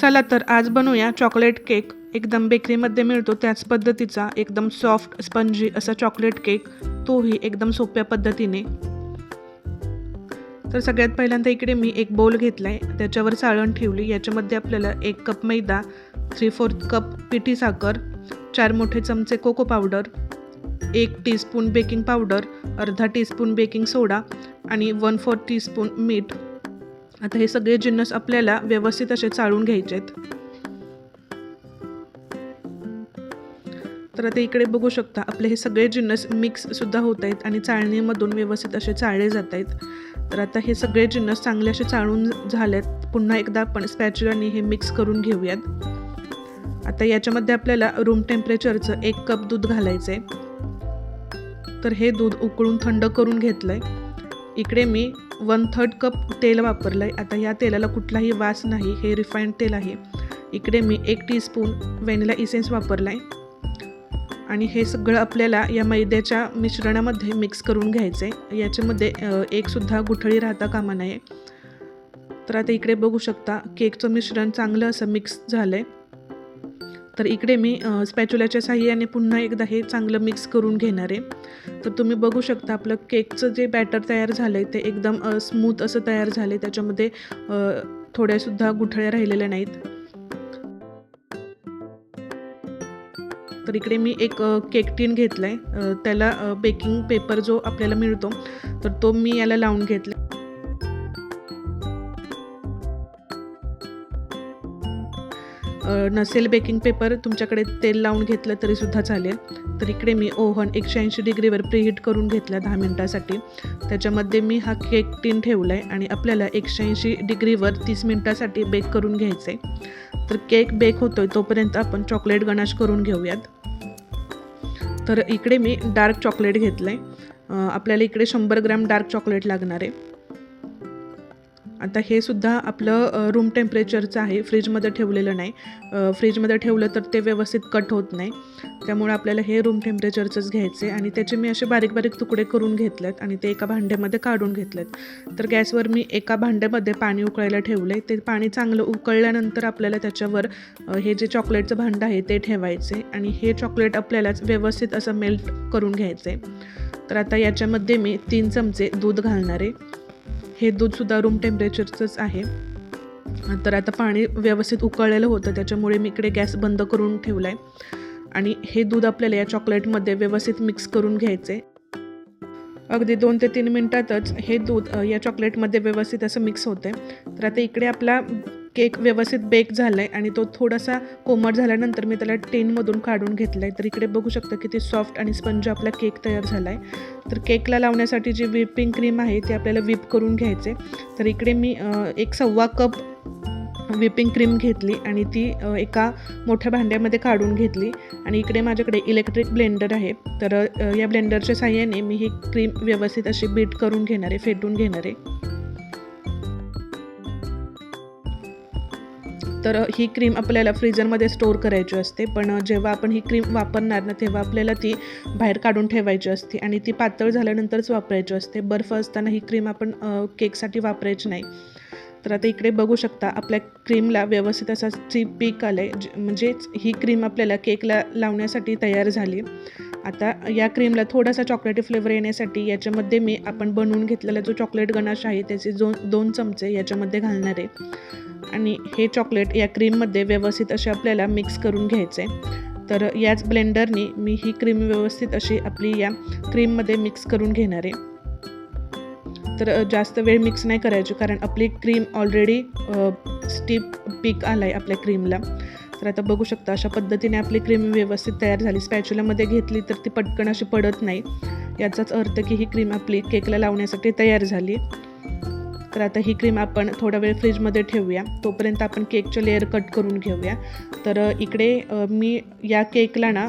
चला तर आज बनवूया चॉकलेट केक एकदम बेकरीमध्ये मिळतो त्याच पद्धतीचा एकदम सॉफ्ट स्पंजी असा चॉकलेट केक तोही एकदम सोप्या पद्धतीने. तर सगळ्यात पहिल्यांदा इकडे मी एक बोल घेतला आहे त्याच्यावर चाळण ठेवली. याच्यामध्ये आपल्याला एक कप मैदा थ्री फोर्थ कप पिठी साखर चार मोठे चमचे कोको पावडर एक टीस्पून बेकिंग पावडर अर्धा टीस्पून बेकिंग सोडा आणि वन फोर्थ टीस्पून मीठ आता हे सगळे जिन्नस आपल्याला व्यवस्थित असे चाळून घ्यायचे आहेत तर आता इकडे बघू शकता आपले हे सगळे जिन्नस मिक्ससुद्धा होत आहेत आणि चाळणीमधून व्यवस्थित असे चाळले जात आहेत. तर आता हे सगळे जिन्नस चांगले असे चाळून झालेत. पुन्हा एकदा आपण स्पॅच्युलाने हे मिक्स करून घेऊयात. आता याच्यामध्ये आपल्याला रूम टेम्परेचरचं एक कप दूध घालायचं आहे तर हे दूध उकळून थंड करून घेतलं आहे इकडे मी वन थर्ड कप तेल वापरलं आहे आता या तेलाला कुठलाही वास नाही हे रिफाईंड तेल आहे. इकडे मी एक टीस्पून व्हॅनिला इसेन्स वापरला आहे आणि हे सगळं आपल्याला या मैद्याच्या मिश्रणामध्ये मिक्स करून घ्यायचं आहे याच्यामध्ये एकसुद्धा गुठळी राहता कामा नये. तर आता इकडे बघू शकता केकचं मिश्रण चांगलं असं मिक्स झालं आहे तर इकडे मी स्पॅच्युलाच्या साह्याने पुन्हा एकदा हे चांगलं मिक्स करून घेणार आहे. तर तुम्ही बघू शकता आपलं केकचं जे बॅटर तयार झालं आहे ते एकदम स्मूथ असं तयार झालं आहे त्याच्यामध्ये थोड्यासुद्धा गुठळ्या राहिलेल्या नाहीत. तर इकडे मी एक केक टीन घेतला आहे त्याला बेकिंग पेपर जो आपल्याला मिळतो तर तो मी याला लावून घेतला नसेल बेकिंग पेपर तुमच्याकडे तेल लावून घेतलं तरीसुद्धा चालेल. तर इकडे मी ओव्हन एकशे ऐंशी डिग्रीवर प्रीहीट करून घेतला दहा मिनटासाठी. त्याच्यामध्ये मी हा केक टीन ठेवला आहे आणि आपल्याला एकशे ऐंशी डिग्रीवर तीस मिनटासाठी बेक करून घ्यायचं आहे तर केक बेक होतो आहे तोपर्यंत आपण चॉकलेट गणाश करून घेऊयात. तर इकडे मी डार्क चॉकलेट घेतलं आहे आपल्याला इकडे शंभर ग्रॅम डार्क चॉकलेट लागणार आहे. आता हे सुद्धा आपलं रूम टेम्परेचरचं आहे. फ्रीजमध्ये ठेवलेलं नाही. फ्रीजमध्ये ठेवलं तर ते व्यवस्थित कट होत नाही. त्यामुळे आपल्याला हे रूम टेम्परेचरचंच घ्यायचं आहे. आणि त्याचे मी असे बारीक बारीक तुकडे करून घेतलेत आणि ते एका भांड्यामध्ये काढून घेतलेत. तर गॅसवर मी एका भांड्यामध्ये पाणी उकळायला ठेवलं आहे ते पाणी चांगलं उकळल्यानंतर आपल्याला त्याच्यावर हे जे चॉकलेटचं भांडं आहे ते ठेवायचे आणि हे चॉकलेट आपल्यालाच व्यवस्थित असं मेल्ट करून घ्यायचं आहे. तर आता याच्यामध्ये मी तीन चमचे दूध घालणार आहे. हे दूधसुद्धा रूम टेम्परेचरचंच आहे. तर आता पाणी व्यवस्थित उकळलेलं होतं त्याच्यामुळे मी इकडे गॅस बंद करून ठेवला आहे आणि हे दूध आपल्याला या चॉकलेटमध्ये व्यवस्थित मिक्स करून घ्यायचे अगदी दोन ते तीन मिनटातच हे दूध या चॉकलेटमध्ये व्यवस्थित असं मिक्स होतं तर आता इकडे आपला केक व्यवस्थित बेक झाला आहे आणि तो थोडासा कोमट झाल्यानंतर मी त्याला टेनमधून काढून घेतला आहे तर इकडे बघू शकता किती सॉफ्ट आणि स्पंज आपला केक तयार झाला आहे तर केकला लावण्यासाठी जी व्हिपिंग क्रीम आहे ती आपल्याला व्हिप करून घ्यायचे तर इकडे मी एक सव्वा कप व्हिपिंग क्रीम घेतली आणि ती एका मोठ्या भांड्यामध्ये काढून घेतली. आणि इकडे माझ्याकडे इलेक्ट्रिक ब्लेंडर आहे. तर या ब्लेंडरच्या साह्याने मी ही क्रीम व्यवस्थित अशी बीट करून घेणार आहे फेटून घेणार. आहे तर ही क्रीम आपल्याला फ्रीजरमध्ये स्टोअर करायची असते. पण जेव्हा आपण ही क्रीम वापरणार ना तेव्हा आपल्याला ती बाहेर काढून ठेवायची असते आणि ती पातळ झाल्यानंतरच वापरायची असते. बर्फ असताना ही क्रीम आपण केकसाठी वापरायची नाही. तर आता इकडे बघू शकता आपल्या क्रीमला व्यवस्थित असा ची पीक आलं आहे म्हणजेच ही क्रीम आपल्याला केकला लावण्यासाठी तयार झाली. आता या क्रीमला थोडासा चॉकलेटी फ्लेवर येण्यासाठी याच्यामध्ये मी आपण बनवून घेतलेला जो चॉकलेट गणाश आहे त्याचे दोन दोन चमचे याच्यामध्ये घालणार आहे. आणि हे चॉकलेट या क्रीममध्ये व्यवस्थित असे आपल्याला मिक्स करून घ्यायचे. तर याच ब्लेंडरनी मी ही क्रीम व्यवस्थित अशी आपली या क्रीममध्ये मिक्स करून घेणार आहे. तर जास्त वेळ मिक्स नाही करायची कारण आपली क्रीम ऑलरेडी स्टीप पीक आला आहे आपल्या क्रीमला तर आता बघू शकता अशा पद्धतीने आपली क्रीम व्यवस्थित तयार झाली. स्पॅच्युलामध्ये घेतली तर ती पटकन अशी पडत नाही. याचाच अर्थ की ही क्रीम आपली केकला लावण्यासाठी तयार झाली. तर आता ही क्रीम आपण थोडा वेळ फ्रीजमध्ये ठेवूया. तोपर्यंत आपण केकचे लेअर कट करून घेऊया. तर इकडे मी या केकला ना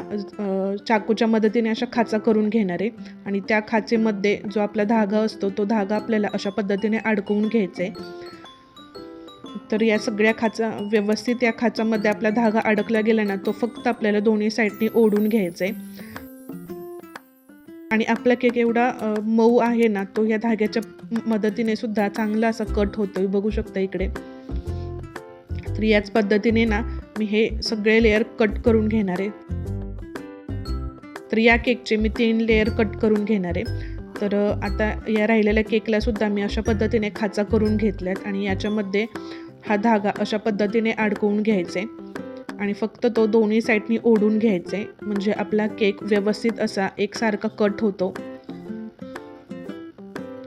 चाकूच्या मदतीने अशा खाचा करून घेणार आहे. आणि त्या खाचेमध्ये जो आपला धागा असतो तो धागा आपल्याला अशा पद्धतीने अडकवून घ्यायचा आहे तर या सगळ्या खाचा व्यवस्थित या खाचामध्ये आपला धागा अडकला गेला ना तो फक्त आपल्याला दोन्ही साईडनी ओढून घ्यायचा आहे आणि आपला केक एवढा मऊ आहे ना तो या धाग्याच्या मदतीने सुद्धा चांगला असा कट होतोय. बघू शकता इकडे. तर याच पद्धतीने ना मी हे सगळे लेअर कट करून घेणार आहे. तर या केकचे मी तीन लेअर कट करून घेणार आहे. तर आता या राहिलेल्या केकला सुद्धा मी अशा पद्धतीने खाचा करून घेतल्यात आणि याच्यामध्ये हा धागा अशा पद्धतीने अडकवून घ्यायचे आणि फक्त तो दोन्ही साईडनी ओढून घ्यायचे. म्हणजे आपला केक व्यवस्थित असा एकसारखा कट होतो.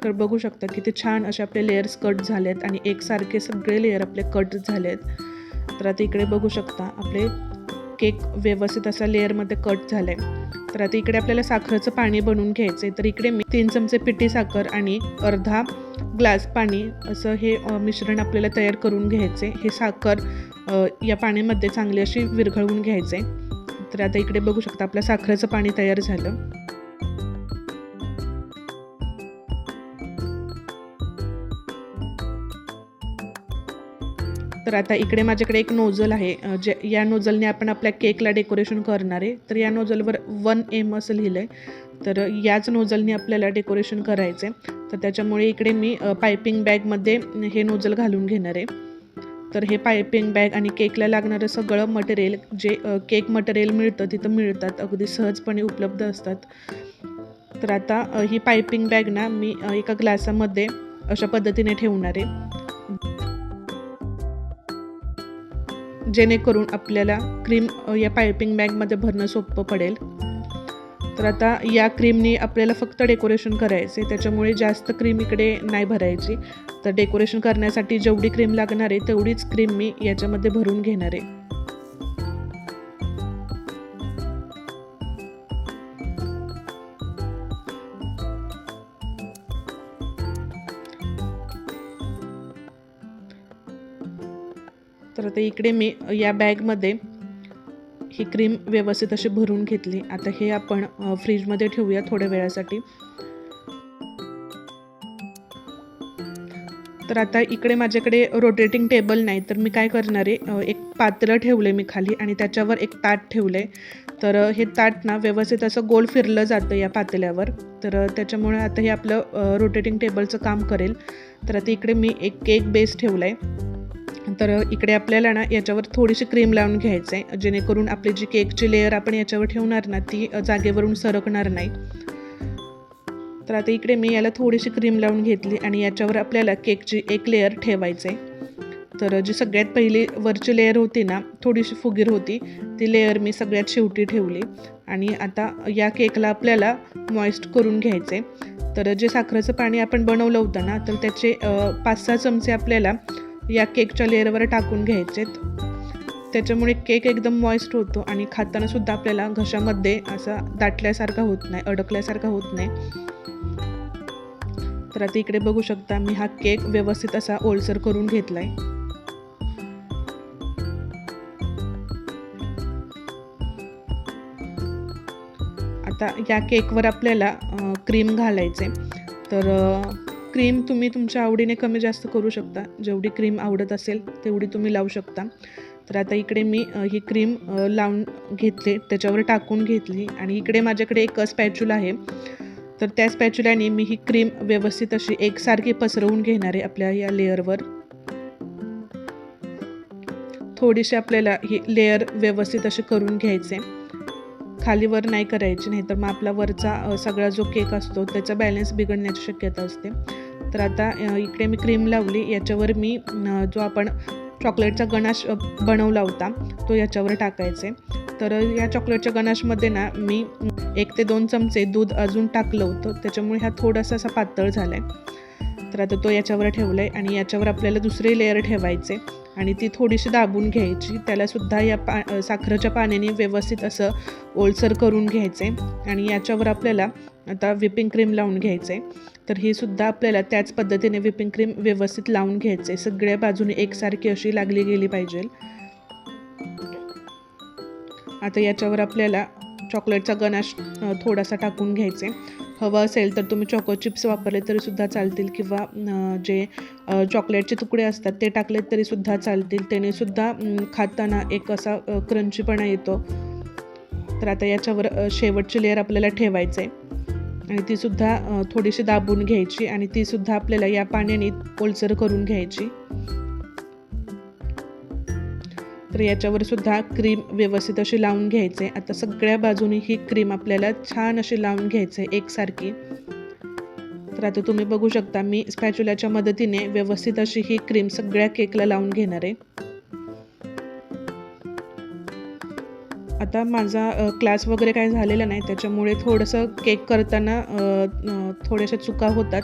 तर बघू शकता किती छान असे आपले लेयर्स कट झालेत आणि एकसारखे सगळे लेयर आपले कट झालेत. तर आता इकडे बघू शकता आपले केक व्यवस्थित असा लेअरमध्ये कट झाला आहे तर आता इकडे आपल्याला साखरेचं पाणी बनवून घ्यायचं आहे तर इकडे मी तीन चमचे पिठी साखर आणि अर्धा ग्लास पाणी असं हे मिश्रण आपल्याला तयार करून घ्यायचे हे साखर या पाण्यामध्ये चांगली अशी विरघळवून घ्यायचे. तर आता इकडे बघू शकता आपल्या साखरेचं पाणी तयार झालं. तर आता इकडे माझ्याकडे एक नोझल आहे. जे या नोझलने आपण आपल्या केकला डेकोरेशन करणार आहे. तर या नोझलवर वन एम असं लिहिलं आहे तर याच नोझलने आपल्याला डेकोरेशन करायचं आहे तर त्याच्यामुळे इकडे मी पायपिंग बॅगमध्ये हे नोझल घालून घेणार आहे. तर हे पायपिंग बॅग आणि केकला लागणारं सगळं मटेरियल जे केक मटेरियल मिळतं तिथं मिळतात. अगदी सहजपणे उपलब्ध असतात. तर आता ही पायपिंग बॅग ना मी एका ग्लासामध्ये अशा पद्धतीने ठेवणार आहे. जेणेकरून आपल्याला क्रीम या पायपिंग बॅगमध्ये भरणं सोपं पडेल. तर आता या क्रीमनी आपल्याला फक्त डेकोरेशन करायचे त्याच्यामुळे जास्त क्रीम इकडे नाही भरायची. तर डेकोरेशन करण्यासाठी जेवढी क्रीम लागणार आहे तेवढीच क्रीम मी याच्यामध्ये भरून घेणार आहे. तर आता इकडे मी या बॅगमध्ये ही क्रीम व्यवस्थित अशी भरून घेतली. आता हे आपण फ्रीजमध्ये ठेवूया थोड्या वेळासाठी. तर आता इकडे माझ्याकडे रोटेटिंग टेबल नाही तर मी काय करणार आहे एक पात्र ठेवलं आहे मी खाली आणि त्याच्यावर एक ताट ठेवलं आहे तर हे ताट ना व्यवस्थित असं गोल फिरलं जातं या पातेल्यावर. तर त्याच्यामुळे आता हे आपलं रोटेटिंग टेबलचं काम करेल. तर आता इकडे मी एक केक बेस ठेवला आहे तर इकडे आपल्याला ना याच्यावर थोडीशी क्रीम लावून घ्यायचं आहे जेणेकरून आपली जी केकची लेअर आपण याच्यावर ठेवणार ना ती जागेवरून सरकणार नाही. तर आता इकडे मी याला थोडीशी क्रीम लावून घेतली आणि याच्यावर आपल्याला केकची एक लेअर ठेवायचं आहे तर जी सगळ्यात पहिली वरची लेअर होती ना थोडीशी फुगीर होती ती लेअर मी सगळ्यात शेवटी ठेवली. आणि आता या केकला आपल्याला मॉइस्ट करून घ्यायचे तर जे साखरेचं पाणी आपण बनवलं होतं ना तर त्याचे पाच सहा चमचे आपल्याला या केकच्या लेअरवर टाकून घ्यायचेत. त्याच्यामुळे केक एकदम मॉइस्ट होतो आणि खातानासुद्धा आपल्याला घशामध्ये असा दाटल्यासारखा होत नाही अडकल्यासारखा होत नाही. तर आता इकडे बघू शकता मी हा केक व्यवस्थित असा ओलसर करून घेतलाय. आता या केकवर आपल्याला क्रीम घालायचे तर क्रीम तुम्ही तुमच्या आवडीने कमी जास्त करू शकता. जेवढी क्रीम आवडत असेल तेवढी तुम्ही लावू शकता. तर आता इकडे मी ही क्रीम लावून घेतली त्याच्यावर टाकून घेतली आणि इकडे माझ्याकडे एक स्पॅच्युला आहे. तर त्या स्पॅच्युल्याने मी ही क्रीम व्यवस्थित अशी एकसारखी पसरवून घेणार आहे आपल्या या लेअरवर थोडीशी आपल्याला ही लेअर व्यवस्थित अशी करून घ्यायचे. खालीवर नाही करायची नाही तर मग आपला वरचा सगळा जो केक असतो त्याचा बॅलन्स बिघडण्याची शक्यता असते. तर आता इकडे मी क्रीम लावली याच्यावर मी जो आपण चॉकलेटचा गणाश बनवला होता तो याच्यावर टाकायचे. तर या चॉकलेटच्या गणाशमध्ये ना मी एक ते दोन चमचे दूध अजून टाकलं होतं त्याच्यामुळे हा थोडासा असा पातळ झाला आहे तर आता तो याच्यावर ठेवला आहे आणि याच्यावर आपल्याला दुसरे लेअर ठेवायचे. आणि ती थोडीशी दाबून घ्यायची. त्यालासुद्धा या पा साखरेच्या पाण्याने व्यवस्थित असं ओलसर करून घ्यायचे आणि याच्यावर आपल्याला आता व्हिपिंग क्रीम लावून घ्यायचे. तर ही सुद्धा आपल्याला त्याच पद्धतीने व्हिपिंग क्रीम व्यवस्थित लावून घ्यायचे. सगळ्या बाजूने एकसारखी अशी लागली गेली पाहिजे. आता याच्यावर आपल्याला चॉकलेटचा गणाश थोडासा टाकून घ्यायचे. हवं असेल तर तुम्ही चॉको चिप्स वापरले तरीसुद्धा चालतील किंवा जे चॉकलेटचे तुकडे असतात ते टाकलेत तरीसुद्धा चालतील. त्यानेसुद्धा खाताना एक असा क्रंचीपणा येतो. तर आता याच्यावर शेवटची लेअर आपल्याला ठेवायचं आहे आणि तीसुद्धा थोडीशी दाबून घ्यायची आणि तीसुद्धा आपल्याला या पाण्याने ओलसर करून घ्यायची. तर याच्यावर सुद्धा क्रीम व्यवस्थित अशी लावून घ्यायचे. आता सगळ्या बाजूनी ही क्रीम आपल्याला छान अशी लावून घ्यायचे एकसारखी. तर आता तुम्ही बघू शकता मी स्पॅच्युलाच्या मदतीने व्यवस्थित अशी ही क्रीम सगळ्या केकला लावून घेणार आहे. आता माझा क्लास वगैरे काय झालेला नाही त्याच्यामुळे थोडंसं केक करताना थोड्याशा चुका होतात.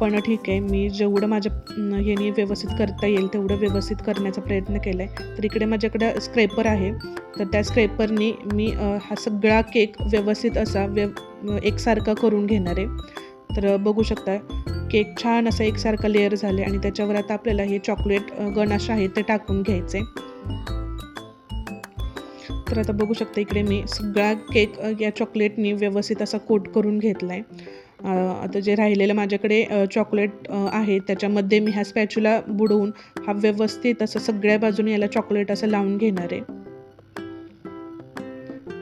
पण ठीक आहे मी जेवढं माझ्या याने ह्यानी व्यवस्थित करता येईल तेवढं व्यवस्थित करण्याचा प्रयत्न केला आहे तर इकडे माझ्याकडं स्क्रेपर आहे. तर त्या स्क्रेपरनी मी हा सगळा केक व्यवस्थित असा व्यव एकसारखा करून घेणार आहे. तर बघू शकता केक छान असा एकसारखा लेअर झाले आणि त्याच्यावर आता आपल्याला हे चॉकलेट गणाश आहे ते टाकून घ्यायचे तर आता बघू शकता इकडे मी सगळा केक या चॉकलेटनी व्यवस्थित असा कोट करून घेतला आहे आता जे राहिलेलं माझ्याकडे चॉकलेट आहे त्याच्यामध्ये मी ह्या स्पॅच्युला बुडवून हा व्यवस्थित असं सगळ्या बाजूने याला चॉकलेट असं लावून घेणार आहे.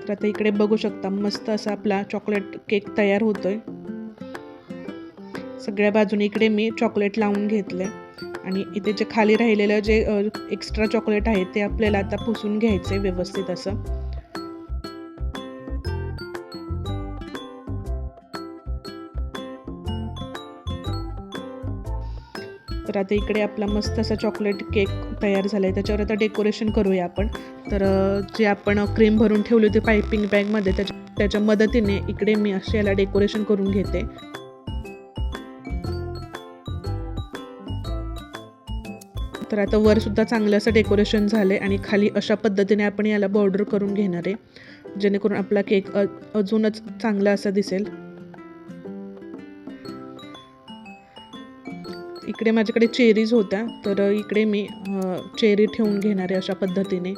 तर आता इकडे बघू शकता मस्त असा आपला चॉकलेट केक तयार होतोय. सगळ्या बाजूने इकडे मी चॉकलेट लावून घेतले आणि इथे जे खाली राहिलेलं जे एक्स्ट्रा चॉकलेट आहे ते आपल्याला आता पुसून घ्यायचे व्यवस्थित असं. तर आता इकडे आपला मस्त असा चॉकलेट केक तयार झाला आहे त्याच्यावर आता डेकोरेशन करूया आपण. तर जे आपण क्रीम भरून ठेवली होती पायपिंग बॅगमध्ये त्याच्या त्याच्या मदतीने इकडे मी असे याला डेकोरेशन करून घेते. तर आता वरसुद्धा चांगलं असं डेकोरेशन झालं आहे आणि खाली अशा पद्धतीने आपण याला बॉर्डर करून घेणार आहे. जेणेकरून आपला केक अजूनच चांगला असा दिसेल. इकडे माझ्याकडे चेरीज होत्या तर इकडे मी चेरी ठेवून घेणार आहे अशा पद्धतीने.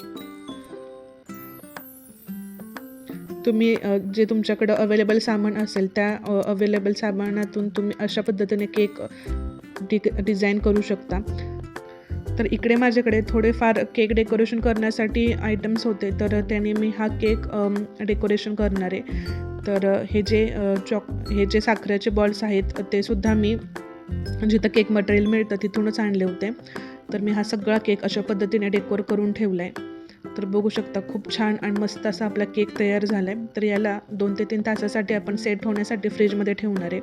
तुम्ही जे तुमच्याकडं अवेलेबल सामान असेल त्या अवेलेबल सामानातून तुम्ही अशा पद्धतीने केक डि डिझाईन करू शकता. तर इकडे माझ्याकडे थोडेफार केक डेकोरेशन करण्यासाठी आयटम्स होते. तर त्याने मी हा केक डेकोरेशन करणार आहे. तर हे जे चॉक हे जे साखरेचे बॉल्स आहेत ते सुद्धा मी जिथं केक मटेरियल मिळतं तिथूनच आणले होते. तर मी हा सगळा केक अशा पद्धतीने डेकोर करून ठेवला आहे तर बघू शकता खूप छान आणि मस्त असा आपला केक तयार झाला आहे तर याला दोन ते तीन तासासाठी आपण सेट होण्यासाठी फ्रीजमध्ये ठेवणार आहे.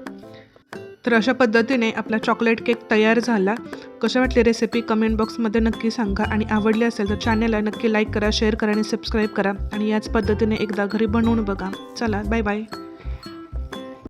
तर अशा पद्धतीने आपला चॉकलेट केक तयार झाला. कशा वाटली रेसिपी कमेंट बॉक्समध्ये नक्की सांगा आणि आवडली असेल तर चॅनलला नक्की लाईक करा शेअर करा आणि सबस्क्राईब करा. आणि याच पद्धतीने एकदा घरी बनवून बघा. चला बाय बाय